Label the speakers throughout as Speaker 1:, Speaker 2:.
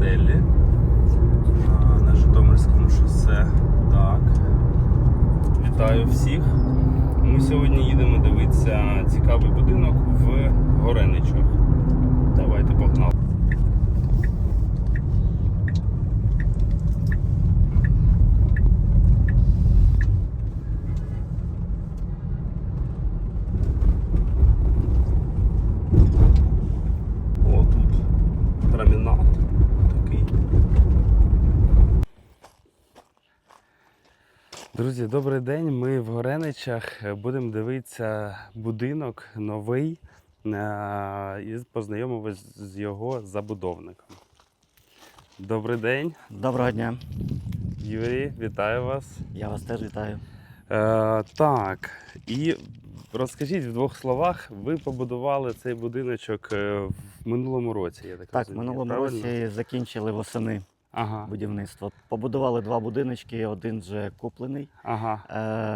Speaker 1: стелі а, на Житомирському шосе. Так. Вітаю всіх. Ми сьогодні їдемо дивитися цікавий будинок в Гореничах. Давайте погнали. О, тут промінат такий. Друзі, добрий день. Ми в Гореничах будемо дивитися будинок новий е, і познайомимось з його забудовником. Добрий день,
Speaker 2: Доброго дня,
Speaker 1: Юрій, вітаю вас.
Speaker 2: я вас теж вітаю.
Speaker 1: Е, так, і розкажіть в двох словах, ви побудували цей будиночок е, в минулому році, я так,
Speaker 2: Так, в минулому
Speaker 1: правильно?
Speaker 2: році закінчили восени
Speaker 1: Ага,
Speaker 2: будівництво. Побудували два будиночки, один вже куплений,
Speaker 1: ага.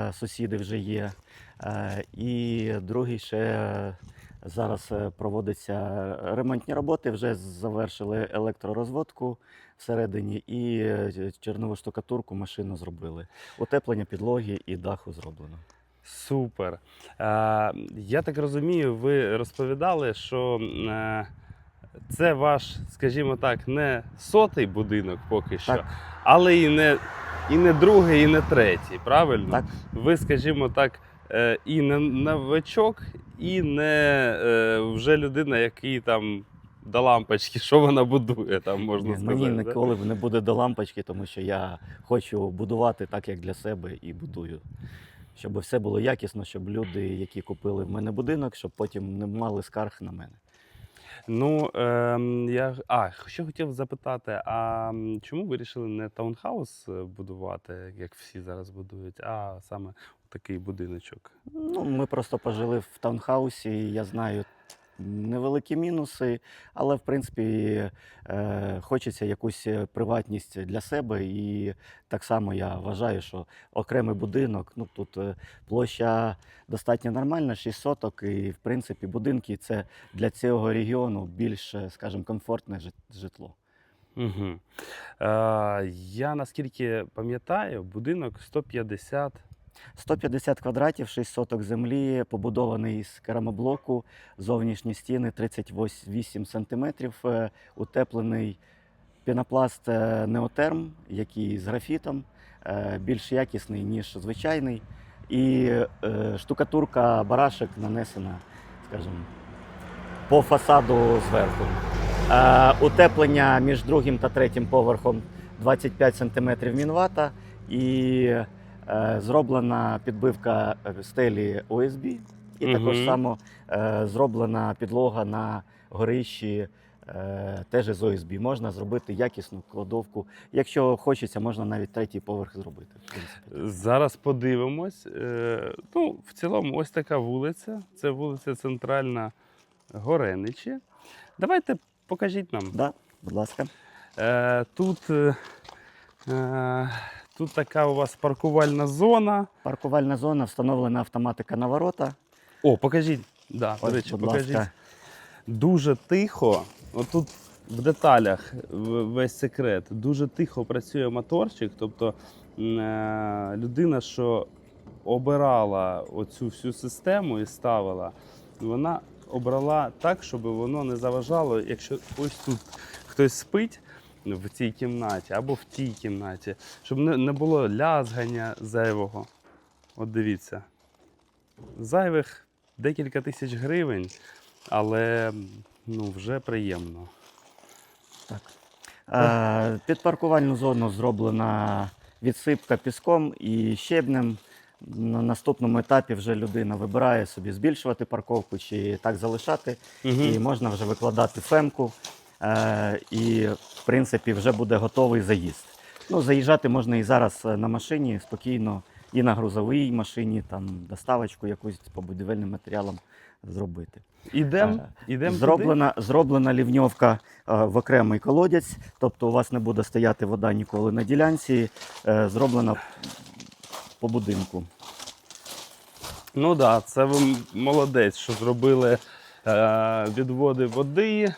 Speaker 2: е, сусіди вже є. Е, і другий ще зараз е, проводяться ремонтні роботи, вже завершили електророзводку всередині і е, чернову штукатурку машину зробили. Утеплення підлоги і даху зроблено.
Speaker 1: Супер. Е, я так розумію, ви розповідали, що е, це ваш, скажімо так, не сотий будинок поки що,
Speaker 2: Так.
Speaker 1: але і не, і не другий, і не третій, правильно?
Speaker 2: Так,
Speaker 1: Ви, скажімо так, е, і не новачок, і не е, вже людина, який там до лампочки, що вона будує, там можна
Speaker 2: Ні,
Speaker 1: сказати.
Speaker 2: Мені
Speaker 1: да?
Speaker 2: ніколи не буде до лампочки, тому що я хочу будувати так, як для себе, і будую. Щоб все було якісно, щоб люди, які купили в мене будинок, щоб потім не мали скарг на мене.
Speaker 1: Ну, ем, я а, ще хотів запитати, а чому вирішили не таунхаус е, будувати, як всі зараз будують, а саме такий будиночок?
Speaker 2: Ну, ми просто пожили в таунхаусі, і я знаю невеликі мінуси, але в принципі е, хочеться якусь е, приватність для себе. І так само я вважаю, що окремий будинок, ну тут е, площа достатньо нормальна, 6 соток, і в принципі будинки це для цього регіону більш, скажімо, комфортне житло.
Speaker 1: Угу. Е, я наскільки пам'ятаю, будинок 150.
Speaker 2: 150 квадратів, 6 соток землі, побудований з керамоблоку, зовнішні стіни 38 сантиметрів, е, утеплений пінопласт е, неотерм, який з графітом, е, більш якісний, ніж звичайний. І штукатурка барашек нанесена, скажімо, по фасаду зверху. Утеплення між другим та третім поверхом 25 см мінвата і зроблена підбивка е, стелі ОСБ. І також
Speaker 1: Мгм.
Speaker 2: само е, зроблена підлога на горищі е, теж з ОСБ. Можна зробити якісну кладовку. Якщо хочеться, можна навіть третій поверх зробити. В.
Speaker 1: Зараз подивимось. Е, ну, в цілому, ось така вулиця. Це вулиця Центральна Гореничі. Давайте покажіть нам.
Speaker 2: Да, будь ласка.
Speaker 1: Е, тут, е, е, тут така у вас паркувальна зона.
Speaker 2: Паркувальна зона, встановлена автоматика на ворота.
Speaker 1: О, покажіть. Да, до речі, покажіть.
Speaker 2: ласка.
Speaker 1: Дуже тихо. Отут в деталях весь секрет. Дуже тихо працює моторчик. Тобто е, людина, що обирала оцю всю систему і ставила, вона обрала так, щоб воно не заважало, якщо ось тут хтось спить. В цій кімнаті або в тій кімнаті, щоб не, було лязгання зайвого. От дивіться. Зайвих декілька тисяч гривень, але ну, вже приємно.
Speaker 2: Так. Е, Під паркувальну зону зроблена відсипка піском і щебнем. На наступному етапі вже людина вибирає собі збільшувати парковку чи так залишати. І можна вже викладати фемку. Е, і, в принципі, вже буде готовий заїзд. Ну, заїжджати можна і зараз е, на машині спокійно, і на грузовій машині, там доставочку якусь по будівельним матеріалам зробити.
Speaker 1: Ідемо,
Speaker 2: Е,
Speaker 1: ідемо
Speaker 2: Зроблена, зроблена лівньовка в окремий колодязь, тобто у вас не буде стояти вода ніколи на ділянці. Зроблена по будинку.
Speaker 1: Ну так, да, це ви молодець, що зробили е, відводи води.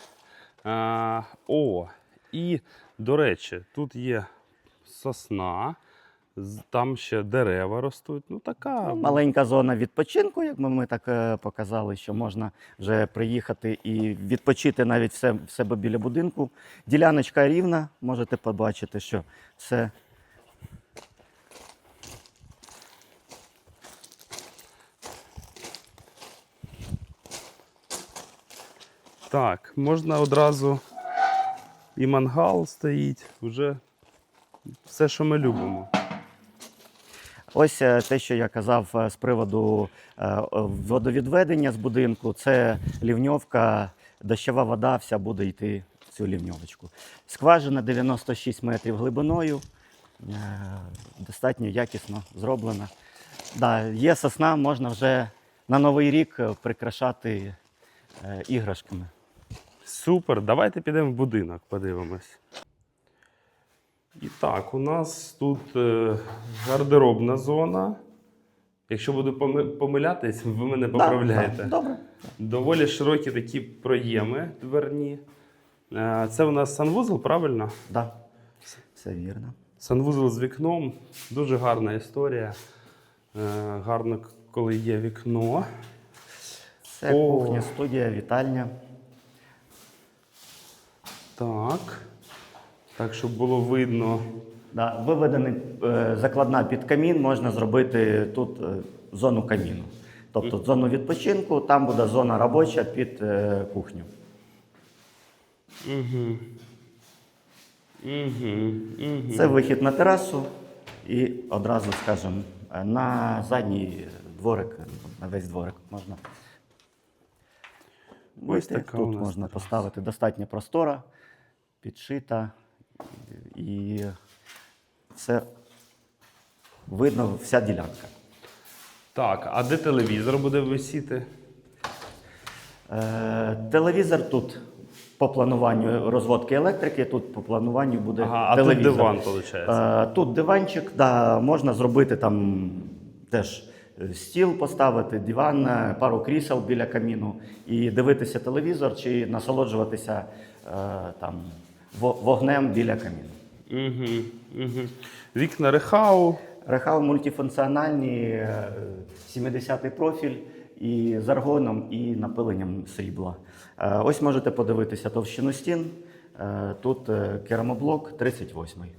Speaker 1: Е, о, І, до речі, тут є сосна, там ще дерева ростуть. Ну, така.
Speaker 2: Ну, Маленька зона відпочинку, як ми, ми так е, показали, що можна вже приїхати і відпочити навіть в в себе біля будинку. Діляночка рівна, можете побачити, що все
Speaker 1: Так, можна одразу і мангал стоїть, вже все, що ми любимо.
Speaker 2: Ось е, те, що я казав е, з приводу е, водовідведення з будинку, це лівньовка, дощова вода вся буде йти в цю лівньовочку. Скважина 96 метрів глибиною, достатньо якісно зроблена. Да, є сосна, можна вже на Новий рік прикрашати іграшками.
Speaker 1: Супер, давайте підемо в будинок, подивимось. І так, у нас тут е, гардеробна зона. Якщо буду поми- помилятись, ви мене поправляєте.
Speaker 2: Да, да, добре.
Speaker 1: Доволі широкі такі проєми дверні. Е, Це у нас санвузол, правильно?
Speaker 2: Да, все вірно.
Speaker 1: Санвузол з вікном. Дуже гарна історія. Е, Гарно, коли є вікно.
Speaker 2: Це
Speaker 1: О.
Speaker 2: кухня, студія, вітальня.
Speaker 1: Так. Так, щоб було видно.
Speaker 2: Да, виведений е, закладна під камін, можна зробити тут е, зону каміну. Тобто зону відпочинку, там буде зона робоча під е, кухню.
Speaker 1: Угу. Угу. Угу.
Speaker 2: Це вихід на терасу і одразу, скажімо, е, на задній дворик, на весь дворик можна.
Speaker 1: Ось така у
Speaker 2: Тут
Speaker 1: нас
Speaker 2: можна
Speaker 1: тераса.
Speaker 2: поставити достатньо простора, підшита і все видно, вся ділянка.
Speaker 1: Так, а де телевізор буде висіти?
Speaker 2: Е, телевізор тут по плануванню розводки електрики, тут по плануванню буде
Speaker 1: Ага, а
Speaker 2: телевізор.
Speaker 1: тут диван, виходить.
Speaker 2: Е, тут диванчик, да, можна зробити там теж е, стіл поставити, диван, е, пару крісел біля каміну і дивитися телевізор чи насолоджуватися е, там вогнем біля каміну.
Speaker 1: Угу. Угу. Вікна рехау.
Speaker 2: Рехау мультифункціональні, е, 70-й профіль і з аргоном, і напиленням срібла. Е, Ось можете подивитися товщину стін. Е, Тут е, керамоблок 38-й.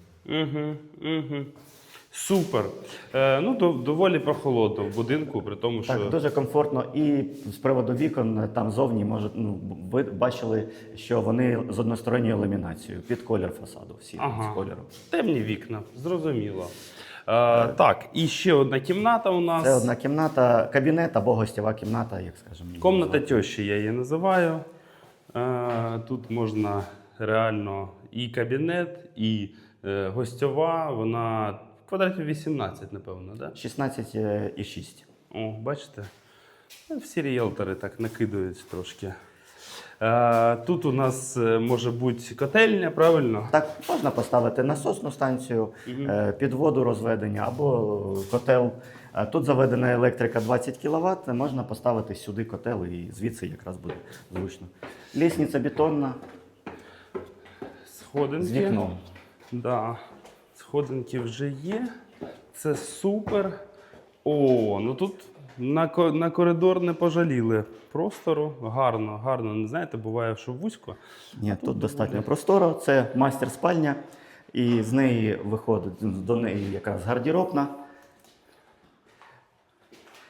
Speaker 1: Угу. Угу. Супер. Е, ну, дов- доволі прохолодно в будинку, при тому, що.
Speaker 2: Так, дуже комфортно. І з приводу вікон е, там зовні може, ну, ви бачили, що вони з односторонньою ламінацією під колір фасаду. Всі
Speaker 1: Ага.
Speaker 2: з кольору.
Speaker 1: Темні вікна, зрозуміло. Е, так, і ще одна кімната у нас.
Speaker 2: Це одна кімната, кабінет або гостєва кімната, як скажемо.
Speaker 1: Комната
Speaker 2: назвати.
Speaker 1: я її називаю. Е, Тут можна реально і кабінет, і е, гостьова. Вона квадратів 18, напевно, да?
Speaker 2: 16,6.
Speaker 1: О, бачите? Ну, Всі ріелтори так накидують трошки. Е, Тут у нас е, може бути котельня, правильно?
Speaker 2: Так, можна поставити насосну станцію, е, під воду розведення або котел. Е, Тут заведена електрика 20 кВт, можна поставити сюди котел і звідси якраз буде зручно. Лісниця бетонна
Speaker 1: Сходинки.
Speaker 2: з вікном.
Speaker 1: Да. Сходинки вже є. Це супер. О, ну тут на, на коридор не пожаліли простору. Гарно, гарно. Не знаєте, буває, що вузько.
Speaker 2: Ні, тут достатньо просторо. Це майстер спальня, і з неї виходить до неї якраз гардеробна.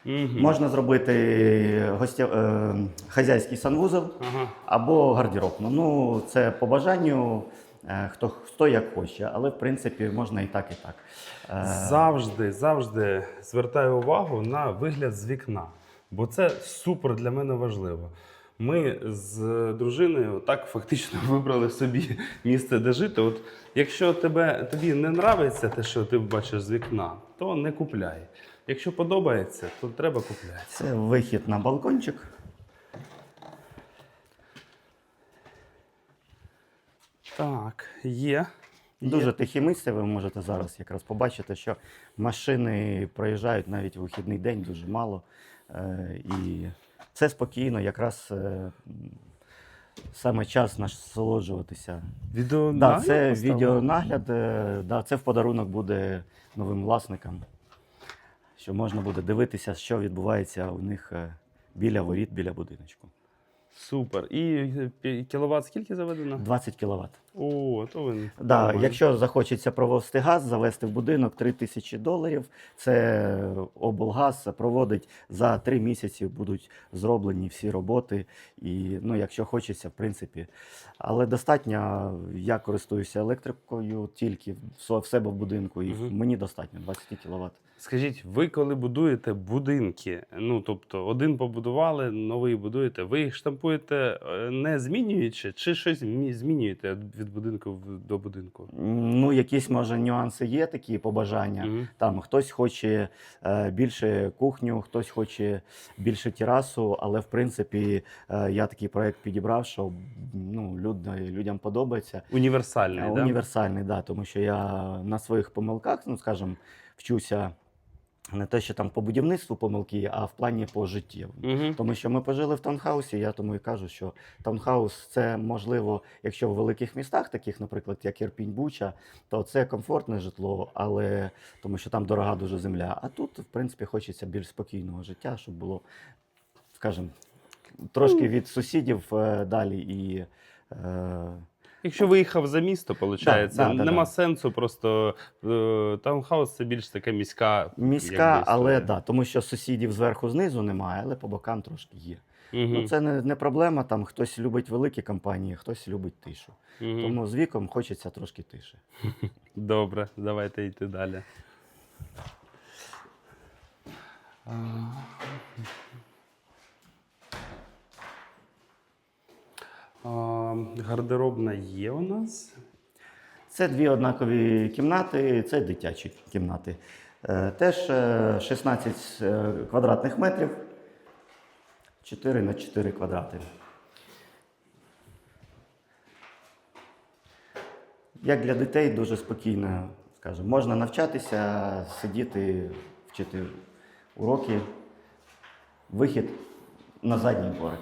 Speaker 1: Угу.
Speaker 2: Можна зробити гостя... е, хазяйський санвузол.
Speaker 1: Ага.
Speaker 2: або гардеробну. Ну, це по бажанню, е, хто, хто як хоче, але в принципі можна і так, і так. Е,
Speaker 1: Завжди, завжди звертаю увагу на вигляд з вікна, бо це супер для мене важливо. Ми з дружиною так фактично вибрали собі місце, де жити. От якщо тебе, тобі не нравиться те, що ти бачиш з вікна, то не купляй. Якщо подобається, то треба купляти.
Speaker 2: Це вихід на балкончик.
Speaker 1: Так, є.
Speaker 2: Дуже тихе місце, ви можете зараз якраз побачити, що машини проїжджають навіть у вихідний день дуже мало. Е, І це спокійно, якраз е, саме час насолоджуватися.
Speaker 1: Відео
Speaker 2: Да, це відеонагляд, е, да, це в подарунок буде новим власникам, що можна буде дивитися, що відбувається у них біля воріт, біля будиночку.
Speaker 1: Супер. І кіловат скільки заведено?
Speaker 2: 20 кВт.
Speaker 1: О, то ви.
Speaker 2: Да, якщо захочеться провести газ, завести в будинок 3 тисячі доларів, це облгаз проводить за 3 місяці будуть зроблені всі роботи. І ну, якщо хочеться, в принципі. Але достатньо, я користуюся електрикою тільки в себе в будинку, і
Speaker 1: Мгм.
Speaker 2: мені достатньо 20 кВт.
Speaker 1: Скажіть, ви коли будуєте будинки, ну тобто один побудували, новий будуєте, ви їх штампуєте е, не змінюючи, чи щось змінюєте від будинку до будинку?
Speaker 2: Ну, якісь може нюанси є такі побажання.
Speaker 1: Мгм.
Speaker 2: Там хтось хоче е, більше кухню, хтось хоче більше терасу, але в принципі е, я такий проект підібрав, що ну, люд, людям подобається.
Speaker 1: Універсальний,
Speaker 2: Е,
Speaker 1: да?
Speaker 2: Універсальний, да, тому що я на своїх помилках, ну скажімо, вчуся не те, що там по будівництву помилки, а в плані по життєвому.
Speaker 1: Угу.
Speaker 2: Тому що ми пожили в таунхаусі, я тому і кажу, що таунхаус це можливо, якщо в великих містах, таких, наприклад, як Ірпінь Буча, то це комфортне житло, але тому що там дорога дуже земля. А тут, в принципі, хочеться більш спокійного життя, щоб було, скажімо, трошки від сусідів е, далі і. Е,
Speaker 1: Якщо виїхав за місто, виходить,
Speaker 2: Да, да, да,
Speaker 1: нема
Speaker 2: да.
Speaker 1: сенсу, просто е, таунхаус це більш така міська.
Speaker 2: Міська, але да, тому що сусідів зверху знизу немає, але по бокам трошки є.
Speaker 1: Мгм.
Speaker 2: Ну це не, не проблема. Там хтось любить великі компанії, хтось любить тишу.
Speaker 1: Мгм.
Speaker 2: Тому з віком хочеться трошки тиші.
Speaker 1: Добре, давайте йти далі. Гардеробна є у нас.
Speaker 2: Це дві однакові кімнати, це дитячі кімнати. Е, Теж е, 16 е, квадратних метрів, 4 на 4 квадрати. Як для дітей дуже спокійно, скажімо, можна навчатися, сидіти, вчити уроки, вихід на задній дворик.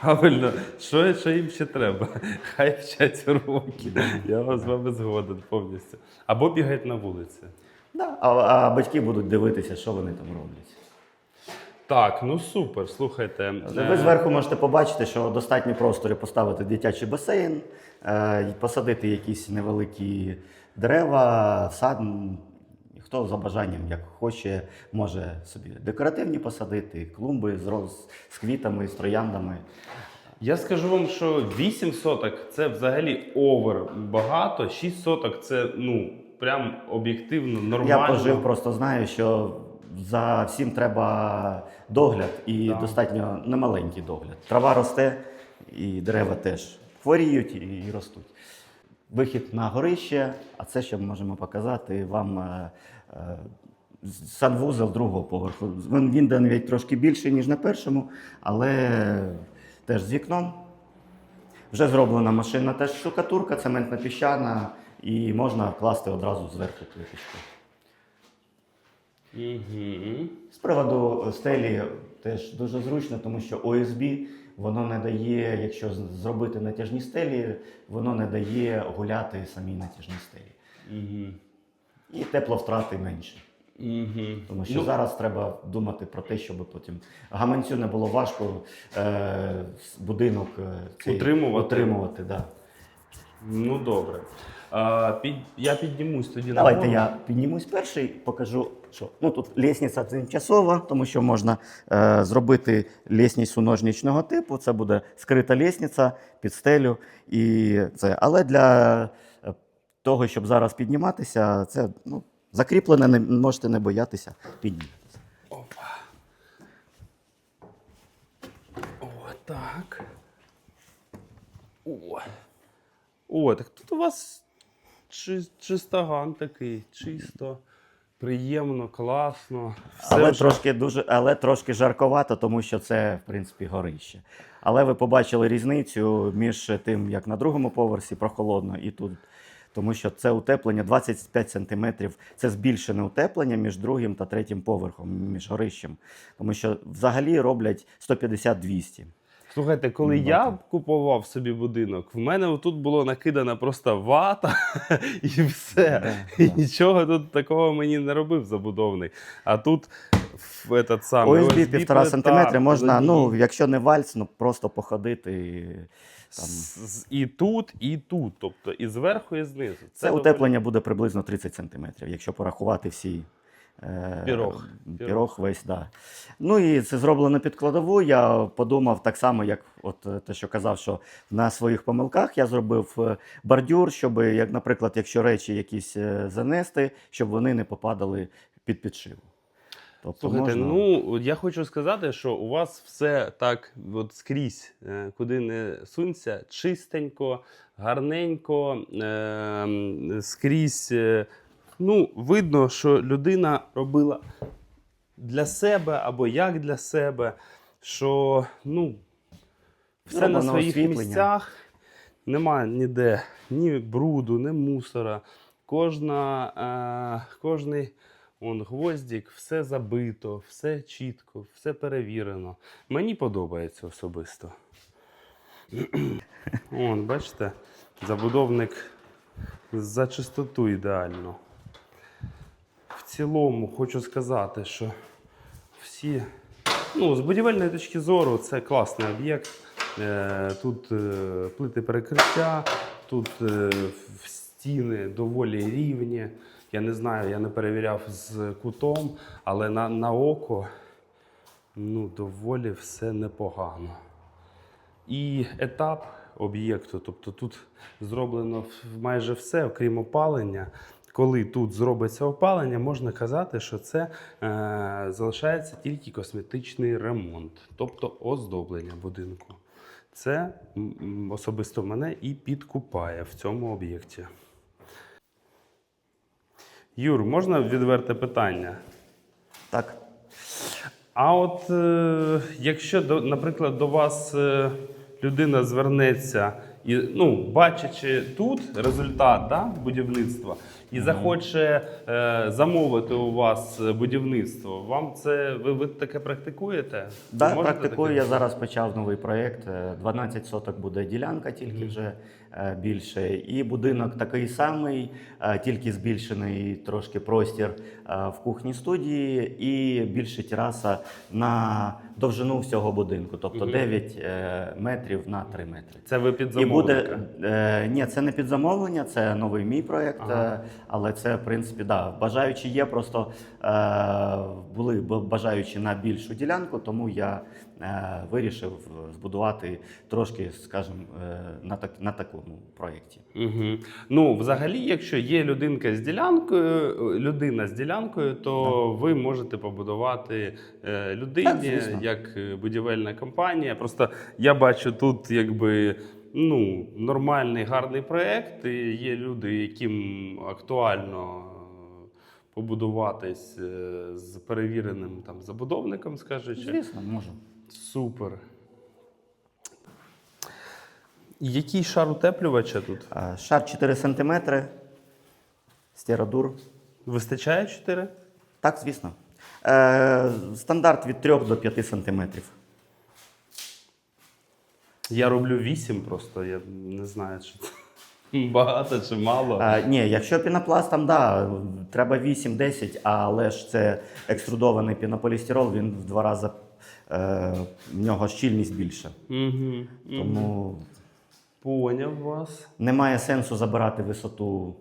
Speaker 1: Правильно, що, що їм ще треба? Хай вчать уроки. Я вас з вами згоден повністю. Або бігають на вулиці.
Speaker 2: Да, а, а батьки будуть дивитися, що вони там роблять.
Speaker 1: Так, ну супер. Слухайте.
Speaker 2: Ви
Speaker 1: е,
Speaker 2: зверху можете побачити, що достатньо просторі поставити дитячий басейн, е, посадити якісь невеликі дерева, сад. Хто за бажанням, як хоче, може собі декоративні посадити, клумби з, роз, з квітами, з трояндами.
Speaker 1: Я скажу вам, що 8 соток це взагалі овер багато, 6 соток це ну прям об'єктивно нормально.
Speaker 2: Я пожив, просто знаю, що за всім треба догляд і
Speaker 1: Так.
Speaker 2: достатньо немаленький догляд. Трава росте, і дерева теж хворіють і ростуть. Вихід на горище, а це ще можемо показати вам е, е, санвузол другого поверху. Він, він навіть трошки більший, ніж на першому, але теж з вікном. Вже зроблена машина, теж штукатурка, цементна піщана, і можна класти одразу зверху плиточку.
Speaker 1: Угу.
Speaker 2: З приводу стелі теж дуже зручно, тому що ОСБ воно не дає, якщо зробити натяжні стелі, воно не дає гуляти самій натяжній стелі.
Speaker 1: Угу.
Speaker 2: І тепловтрати менше.
Speaker 1: Угу.
Speaker 2: Тому що зараз треба думати про те, щоб потім гаманцю не було важко е, будинок е, цей
Speaker 1: Утримувати.
Speaker 2: утримувати да.
Speaker 1: Ну добре. А, під, я піднімусь тоді
Speaker 2: Давайте
Speaker 1: нагору.
Speaker 2: я піднімусь перший, покажу, що ну тут лісниця тимчасова, тому що можна е, зробити лісницю ножничного типу. Це буде скрита лісниця під стелю. І це. Але для е, того, щоб зараз підніматися, це ну, закріплене, не можете не боятися підніматися.
Speaker 1: Опа. О, так. О. О, так тут у вас чи, чистоган такий, чисто, приємно, класно. Все
Speaker 2: але
Speaker 1: вже-
Speaker 2: трошки дуже, але трошки жарковато, тому що це, в принципі, горище. Але ви побачили різницю між тим, як на другому поверсі прохолодно, і тут. Тому що це утеплення 25 см. Це збільшене утеплення між другим та третім поверхом, між горищем. Тому що взагалі роблять 150-200.
Speaker 1: Слухайте, коли
Speaker 2: Ну,
Speaker 1: я купував собі будинок, в мене тут було накидана просто вата і все.
Speaker 2: Да,
Speaker 1: І
Speaker 2: да.
Speaker 1: нічого тут такого мені не робив забудовник. А тут этот самий
Speaker 2: ОСБ півтора
Speaker 1: плита,
Speaker 2: сантиметри можна, ну, якщо не вальс, ну просто походити. І, там.
Speaker 1: І тут, і тут, тобто і зверху, і знизу.
Speaker 2: Це
Speaker 1: доволі-
Speaker 2: утеплення буде приблизно 30 сантиметрів, якщо порахувати всі. Е,
Speaker 1: Пірог.
Speaker 2: Пірог весь, да. Ну і це зроблено під кладову. Я подумав так само, як от е, те, що казав, що на своїх помилках я зробив е, бордюр, щоб, як, наприклад, якщо речі якісь занести, щоб вони не попадали під підшиву. Тобто
Speaker 1: Слухайте,
Speaker 2: можна...
Speaker 1: ну я хочу сказати, що у вас все так, от скрізь, куди не сунься, чистенько, гарненько, е, скрізь. Ну, видно, що людина робила для себе або як для себе, що ну, все на своїх
Speaker 2: освітлення.
Speaker 1: місцях. Немає ніде ні бруду, ні мусора. Кожна, е, кожний он, гвоздик, все забито, все чітко, все перевірено. Мені подобається особисто. Вон, бачите, забудовник за чистоту ідеально. В цілому хочу сказати, що всі, ну, з будівельної точки зору, це класний об'єкт. Е, Тут е, плити перекриття, тут е, стіни доволі рівні. Я не знаю, я не перевіряв з кутом, але на, на око ну, доволі все непогано. І етап об'єкту, тобто тут зроблено майже все, окрім опалення. Коли тут зробиться опалення, можна казати, що це е, залишається тільки косметичний ремонт, тобто оздоблення будинку. Це особисто мене і підкупає в цьому об'єкті. Юр, можна відверте питання?
Speaker 2: Так.
Speaker 1: А от е, якщо, до, наприклад, до вас е, людина звернеться, і, ну, бачачи тут результат да, будівництва, і захоче е, замовити у вас е, будівництво, вам це ви, ви таке практикуєте?
Speaker 2: Да,
Speaker 1: можете
Speaker 2: практикую.
Speaker 1: таке?
Speaker 2: Я зараз почав новий проєкт. Е, 12 соток буде ділянка, тільки вже е, більше. І будинок такий самий, е, тільки збільшений трошки простір е, в кухні студії і більше тераса на довжину всього будинку, тобто
Speaker 1: Мгм.
Speaker 2: 9 е, метрів на 3 метри.
Speaker 1: Це ви під
Speaker 2: І буде е, ні, це не під замовлення, це новий мій проєкт.
Speaker 1: Ага.
Speaker 2: Е, але це, в принципі, да, бажаючі є. Просто е, були бажаючі на більшу ділянку, тому я е, вирішив збудувати трошки, скажімо, е, на, так, на такому проєкті.
Speaker 1: Угу. Ну, взагалі, якщо є людинка з ділянкою, е, людина з ділянкою, то ви можете побудувати е, людині
Speaker 2: Так,
Speaker 1: як е, будівельна компанія. Просто я бачу тут, якби. Ну, нормальний гарний проєкт. І є люди, яким актуально побудуватись з перевіреним там забудовником, скажучи.
Speaker 2: Звісно, можу.
Speaker 1: Супер. Який шар утеплювача тут?
Speaker 2: Е, Шар 4 см, стерадур.
Speaker 1: Вистачає 4?
Speaker 2: Так, звісно. Е, стандарт від 3 до 5 сантиметрів.
Speaker 1: Я роблю 8 просто, я не знаю, чи це багато чи мало.
Speaker 2: А, ні, якщо пінопластом, да, треба 8-10, але ж це екструдований пінополістирол, він в два рази е, в нього щільність більша.
Speaker 1: Угу.
Speaker 2: Тому
Speaker 1: Поняв вас.
Speaker 2: немає сенсу забирати висоту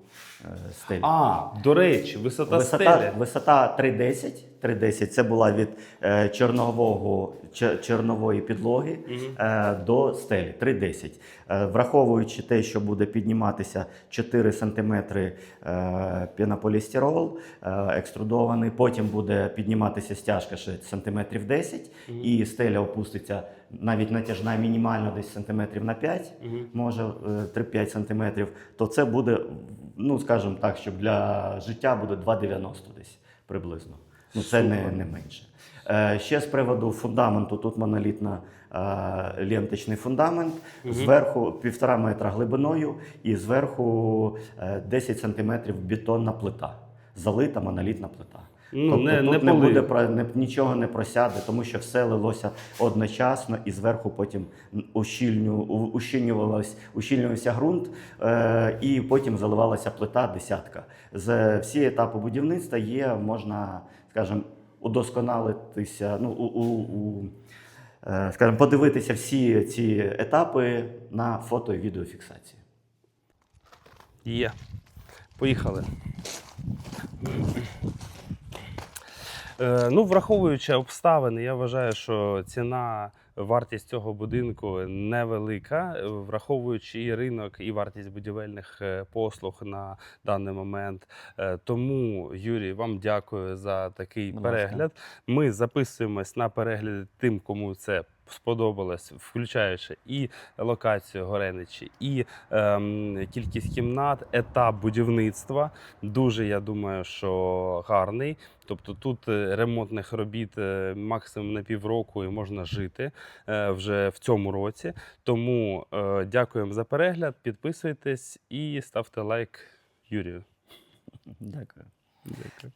Speaker 2: е, стелі.
Speaker 1: А, до речі, висота,
Speaker 2: Висота,
Speaker 1: стелі.
Speaker 2: висота 3,10. 3,10 це була від е, чорнового, чорнової підлоги е, до стелі. 3,10. Е, враховуючи те, що буде підніматися 4 см е, пінополістирол е, екструдований, потім буде підніматися стяжка ще сантиметрів 10, і стеля опуститься навіть натяжна мінімально десь сантиметрів на 5, може е, 3-5 сантиметрів, то це буде, ну скажімо так, щоб для життя буде 2,90 десь приблизно. Ну це не, не менше. Е, ще з приводу фундаменту, тут монолітна е, ленточний фундамент, зверху півтора метра глибиною і зверху е, 10 сантиметрів бетонна плита, залита монолітна плита.
Speaker 1: Ну,
Speaker 2: тобто
Speaker 1: не,
Speaker 2: тут
Speaker 1: не,
Speaker 2: не, буде про- не, нічого не просяде, тому що все лилося одночасно і зверху потім ущільню, ущільнювалось, ущільнювався ґрунт, е, і потім заливалася плита десятка. З всі етапи будівництва є, можна, скажімо, удосконалитися, ну, у, у, у, е, скажімо, подивитися всі ці етапи на фото і відеофіксації.
Speaker 1: Є. Поїхали. Е, ну, враховуючи обставини, я вважаю, що ціна, вартість цього будинку невелика, враховуючи і ринок, і вартість будівельних е, послуг на даний момент. Е, Тому, Юрій, вам дякую за такий
Speaker 2: Будь
Speaker 1: перегляд. Ми записуємось на перегляд тим, кому це сподобалось, включаючи і локацію Гореничі, і ем, кількість кімнат, етап будівництва. Дуже я думаю, що гарний. Тобто тут е, ремонтних робіт е, максимум на півроку і можна жити е, вже в цьому році. Тому е, дякуємо за перегляд. Підписуйтесь і ставте лайк Юрію.
Speaker 2: Дякую.
Speaker 1: Дякую.